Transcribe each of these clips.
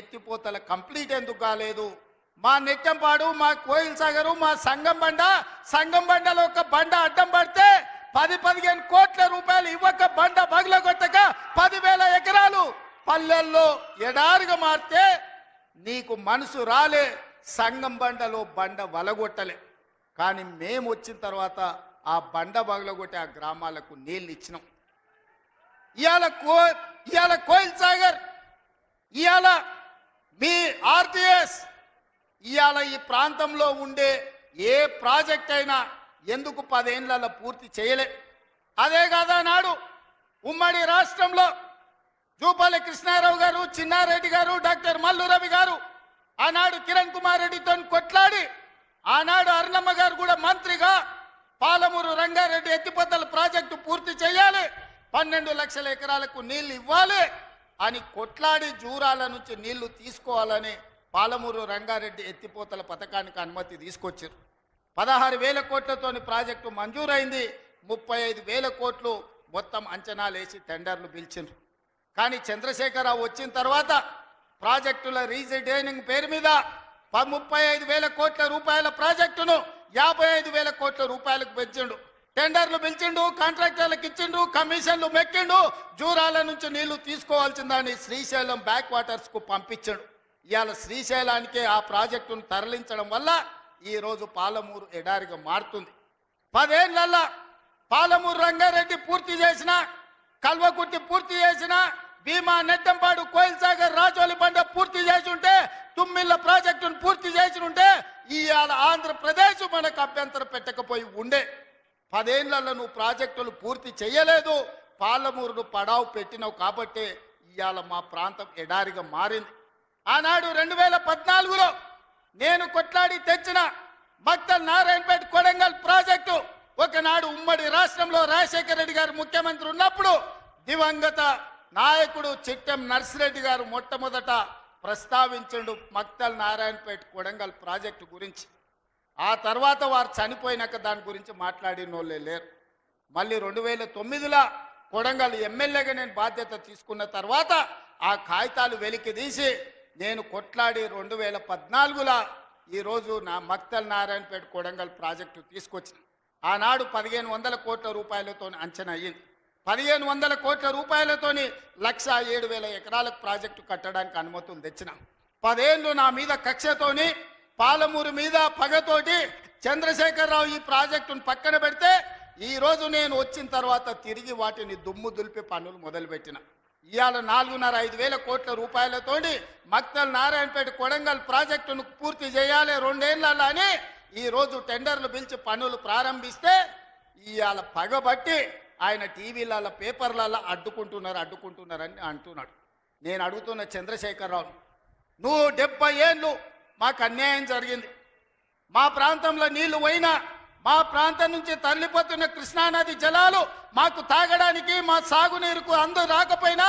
ఎత్తిపోతల కంప్లీట్ ఎందుకు కాలేదు? మా నెట్టంపాడు మా కోయిల్ సాగరు మా సంగం బండ సంగం బండలో ఒక బండ అడ్డం పడితే పది పదిహేను కోట్ల రూపాయలు ఇవ్వక బండ బగలగొట్టక పదివేల ఎకరాలు పల్లెల్లో ఎడారిగా మారితే నీకు మనసు రాలే సంగం బండలో బండ వలగొట్టలే. కానీ మేము వచ్చిన తర్వాత ఆ బండ బగలగొట్టి ఆ గ్రామాలకు నీళ్ళు ఇచ్చినాం. ఇవాళ కో ఇవాళ కోయిల్ సాగర్ ఇవాళ మీ ఆర్టీఎస్ ఇవాళ ఈ ప్రాంతంలో ఉండే ఏ ప్రాజెక్ట్ అయినా ఎందుకు పదేళ్ళలో పూర్తి చేయలే? అదే కాదా నాడు ఉమ్మడి రాష్ట్రంలో జూపల్లి కృష్ణారావు గారు చిన్నారెడ్డి గారు డాక్టర్ మల్లు రవి గారు ఆనాడు కిరణ్ కుమార్ రెడ్డితో కొట్లాడి ఆనాడు అరుణమ్మ గారు కూడా మంత్రిగా పాలమూరు రంగారెడ్డి ఎత్తిపోతల ప్రాజెక్టు పూర్తి చేయాలి. పన్నెండు లక్షల ఎకరాలకు నీళ్ళు ఇవ్వాలి. అని కొట్లాడి జూరాల నుంచి నీళ్ళు తీసుకోవాలని పాలమూరు రంగారెడ్డి ఎత్తిపోతల పథకానికి అనుమతి తీసుకొచ్చారు. పదహారు వేల కోట్లతోని ప్రాజెక్టు మంజూరైంది. ముప్పై ఐదు వేల కోట్లు మొత్తం అంచనాలు వేసి టెండర్లు పిలిచిండ్రు. కానీ చంద్రశేఖరరావు వచ్చిన తర్వాత ప్రాజెక్టుల రీజైనింగ్ పేరు మీద ముప్పై ఐదు వేల కోట్ల రూపాయల ప్రాజెక్టును యాభై ఐదు వేల కోట్ల రూపాయలకు పెంచిండు. టెండర్లు పిలిచిండు కాంట్రాక్టర్లకు ఇచ్చిండు కమిషన్లు మెక్కిండు జూరాల నుంచి నీళ్ళు తీసుకోవాల్సిందని శ్రీశైలం బ్యాక్ వాటర్స్కు పంపించాడు. ఇవాళ శ్రీశైలానికే ఆ ప్రాజెక్టును తరలించడం వల్ల ఈరోజు పాలమూరు ఎడారిగా మారుతుంది. పదేళ్ళల్లా పాలమూరు రంగారెడ్డి పూర్తి చేసిన కల్వకుర్తి పూర్తి చేసిన భీమా నెట్టంపాడు కోయిల్ సాగర్ రాజోలి బండ పూర్తి చేసి ఉంటే తుమ్మిళ్ళ ప్రాజెక్టును పూర్తి చేసి ఉంటే ఇవాళ ఆంధ్రప్రదేశ్ మనకు అభ్యంతరం పదేళ్ళలో నువ్వు ప్రాజెక్టులు పూర్తి చేయలేదు. పాలమూరును పడావు పెట్టినావు కాబట్టే ఇవాళ మా ప్రాంతం ఎడారిగా మారింది. ఆనాడు రెండు వేల పద్నాలుగులో నేను కొట్లాడి తెచ్చిన మక్తల్ నారాయణపేట కొడంగల్ ప్రాజెక్టు ఒకనాడు ఉమ్మడి రాష్ట్రంలో రాజశేఖర రెడ్డి గారు ముఖ్యమంత్రి ఉన్నప్పుడు దివంగత నాయకుడు చిట్టెం నర్సిరెడ్డి గారు మొట్టమొదట ప్రస్తావించండు మక్తల్ నారాయణపేట కొడంగల్ ప్రాజెక్టు గురించి. ఆ తర్వాత వారు చనిపోయినాక దాని గురించి మాట్లాడిన వాళ్ళే లేరు. మళ్ళీ రెండు వేల తొమ్మిదిలో కొడంగల్ ఎమ్మెల్యేగా నేను బాధ్యత తీసుకున్న తర్వాత ఆ కాగితాలు వెలికి తీసి నేను కొట్లాడి రెండు వేల పద్నాలుగులో ఈరోజు నా మక్తల్ నారాయణపేట కొడంగల్ ప్రాజెక్టు తీసుకొచ్చిన. ఆనాడు పదిహేను వందల కోట్ల రూపాయలతో అంచనా అయ్యింది. పదిహేను వందల కోట్ల రూపాయలతోని లక్ష ఏడు వేల ఎకరాలకు ప్రాజెక్టు కట్టడానికి అనుమతులు తెచ్చినాం. పదేళ్ళు నా మీద కక్షతోని పాలమూరు మీద పగతోటి చంద్రశేఖరరావు ఈ ప్రాజెక్టును పక్కన పెడితే ఈ రోజు నేను వచ్చిన తర్వాత తిరిగి వాటిని దుమ్ము దులిపి పనులు మొదలుపెట్టిన. ఇవాళ నాలుగున్నర ఐదు వేల కోట్ల రూపాయలతోటి మక్తల్ నారాయణపేట కొడంగల్ ప్రాజెక్టును పూర్తి చేయాలి రెండేళ్ళలో అని ఈ రోజు టెండర్లు పిలిచి పనులు ప్రారంభిస్తే ఇవాళ పగబట్టి ఆయన టీవీలలో పేపర్లలో అడ్డుకుంటున్నారు అడ్డుకుంటున్నారని అంటున్నాడు. నేను అడుగుతున్న చంద్రశేఖరరావు నువ్వు డెబ్బై ఏళ్ళు మాకు అన్యాయం జరిగింది. మా ప్రాంతంలో నీళ్ళు పోయినా మా ప్రాంతం నుంచి తరలిపోతున్న కృష్ణానది జలాలు మాకు తాగడానికి మా సాగునీరుకు అందు రాకపోయినా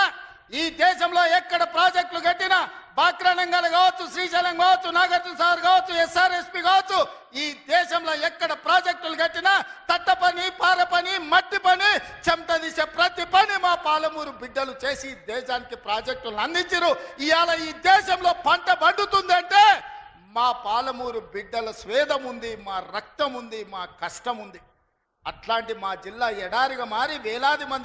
ఈ దేశంలో ఎక్కడ ప్రాజెక్టులు కట్టినా బాక్రానంగల్ కావచ్చు శ్రీశైలం కావచ్చు నాగార్జున సార్ కావచ్చు ఎస్ఆర్ఎస్పి కావచ్చు ఈ దేశంలో ఎక్కడ ప్రాజెక్టులు కట్టినా తట్ట పని పార పని మట్టి పని చెమట తీసే ప్రతి పని మా పాలమూరు బిడ్డలు చేసి దేశానికి ప్రాజెక్టులను అందించరు ఇవాళ ఈ దేశంలో పంట పండుతుందంటే మా పాలమూరు బిడ్డల స్వేదం ఉంది మా రక్తం ఉంది మా కష్టం ఉంది అట్లాంటి మా జిల్లా ఎడారిగా మారి వేలాది మంది